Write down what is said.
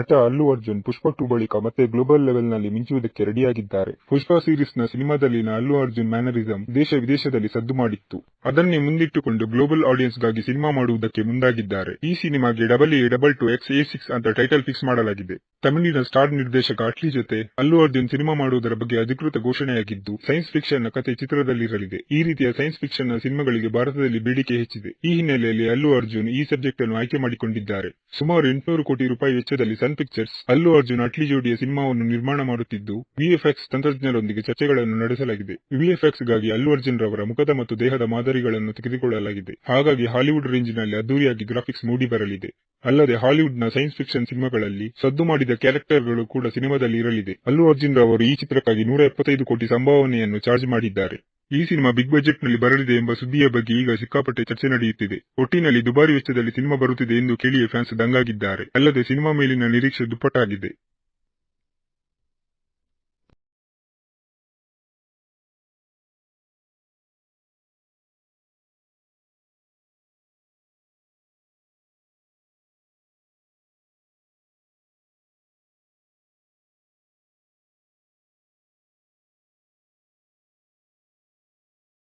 ನಟ ಅಲ್ಲು ಅರ್ಜುನ್ ಪುಷ್ಪ ಟು ಬಳಿಕ ಮತ್ತೆ ಗ್ಲೋಬಲ್ ಲೆವೆಲ್ನಲ್ಲಿ ಮಿಂಚುವುದಕ್ಕೆ ರೆಡಿಯಾಗಿದ್ದಾರೆ. ಪುಷ್ಪ ಸೀರೀಸ್ನ ಸಿನಿಮಾದಲ್ಲಿನ ಅಲ್ಲು ಅರ್ಜುನ್ ಮ್ಯಾನರಿಸಂ ದೇಶ ವಿದೇಶದಲ್ಲಿ ಸದ್ದು ಮಾಡಿತ್ತು. ಅದನ್ನೇ ಮುಂದಿಟ್ಟುಕೊಂಡು ಗ್ಲೋಬಲ್ ಆಡಿಯನ್ಸ್ಗಾಗಿ ಸಿನಿಮಾ ಮಾಡುವುದಕ್ಕೆ ಮುಂದಾಗಿದ್ದಾರೆ. ಈ ಸಿನಿಮಾಗೆ double A double two X A six ಅಂತ ಟೈಟಲ್ ಫಿಕ್ಸ್ ಮಾಡಲಾಗಿದೆ. ತಮಿಳಿನ ಸ್ಟಾರ್ ನಿರ್ದೇಶಕ ಅಟ್ಲಿ ಜೊತೆ ಅಲ್ಲು ಅರ್ಜುನ್ ಸಿನಿಮಾ ಮಾಡುವುದರ ಬಗ್ಗೆ ಅಧಿಕೃತ ಘೋಷಣೆಯಾಗಿದ್ದು, ಸೈನ್ಸ್ ಫಿಕ್ಷನ್ನ ಕತೆ ಚಿತ್ರದಲ್ಲಿರಲಿದೆ. ಈ ರೀತಿಯ ಸೈನ್ಸ್ ಫಿಕ್ಷನ್ನ ಸಿನಿಮಾಗಳಿಗೆ ಭಾರತದಲ್ಲಿ ಬೇಡಿಕೆ ಹೆಚ್ಚಿದೆ. ಈ ಹಿನ್ನೆಲೆಯಲ್ಲಿ ಅಲ್ಲು ಅರ್ಜುನ್ ಈ ಸಬ್ಜೆಕ್ಟ್ ಅನ್ನು ಆಯ್ಕೆ ಮಾಡಿಕೊಂಡಿದ್ದಾರೆ. ಸುಮಾರು ಎಂಟುನೂರು ಕೋಟಿ ರೂಪಾಯಿ ವೆಚ್ಚದಲ್ಲಿ ಸನ್ ಪಿಕ್ಚರ್ಸ್, ಅಲ್ಲು ಅರ್ಜುನ್ ಅಟ್ಲಿ ಜೋಡಿಯ ಸಿನಿಮಾವನ್ನು ನಿರ್ಮಾಣ ಮಾಡುತ್ತಿದ್ದು, ವಿಎಫ್ಎಕ್ಸ್ ತಂತ್ರಜ್ಞರೊಂದಿಗೆ ಚರ್ಚೆಗಳನ್ನು ನಡೆಸಲಾಗಿದೆ. ವಿಎಫ್ಎಕ್ಸ್ಗಾಗಿ ಅಲ್ಲು ಅರ್ಜುನ್ ರವರ ಮುಖದ ಮತ್ತು ದೇಹದ ಮಾದರಿಗಳನ್ನು ತೆಗೆದುಕೊಳ್ಳಲಾಗಿದೆ. ಹಾಗಾಗಿ ಹಾಲಿವುಡ್ ರೇಂಜಿನಲ್ಲಿ ಅದ್ದೂರಿಯಾಗಿ ಗ್ರಾಫಿಕ್ಸ್ ಮೂಡಿ ಬರಲಿದೆ ಅಲ್ಲದೆ ಹಾಲಿವುಡ್ನ ಸೈನ್ಸ್ ಫಿಕ್ಷನ್ ಸಿನಿಮಾಗಳಲ್ಲಿ ಸದ್ದು ಮಾಡಿದ ಕ್ಯಾರೆಕ್ಟರ್ಗಳು ಕೂಡ ಸಿನಿಮಾದಲ್ಲಿ ಇರಲಿದೆ. ಅಲ್ಲು ಅರ್ಜುನ್ ರವರು ಈ ಚಿತ್ರಕ್ಕಾಗಿ ನೂರ ಎಪ್ಪತ್ತೈದು ಕೋಟಿ ಸಂಭಾವನೆಯನ್ನು ಚಾರ್ಜ್ ಮಾಡಿದ್ದಾರೆ. ಈ ಸಿನಿಮಾ ಬಿಗ್ ಬಜೆಟ್ನಲ್ಲಿ ಬರಲಿದೆ ಎಂಬ ಸುದ್ದಿಯ ಬಗ್ಗೆ ಈಗ ಸಿಕ್ಕಾಪಟ್ಟೆ ಚರ್ಚೆ ನಡೆಯುತ್ತಿದೆ. ಒಟ್ಟಿನಲ್ಲಿ ದುಬಾರಿ ವೆಚ್ಚದಲ್ಲಿ ಸಿನಿಮಾ ಬರುತ್ತಿದೆ ಎಂದು ಕೇಳಿಯೇ ಫ್ಯಾನ್ಸ್ ದಂಗಾಗಿದ್ದಾರೆ. ಅಲ್ಲದೆ ಸಿನಿಮಾ ಮೇಲಿನ ನಿರೀಕ್ಷೆ ದುಪ್ಪಟ್ಟಾಗಿದೆ.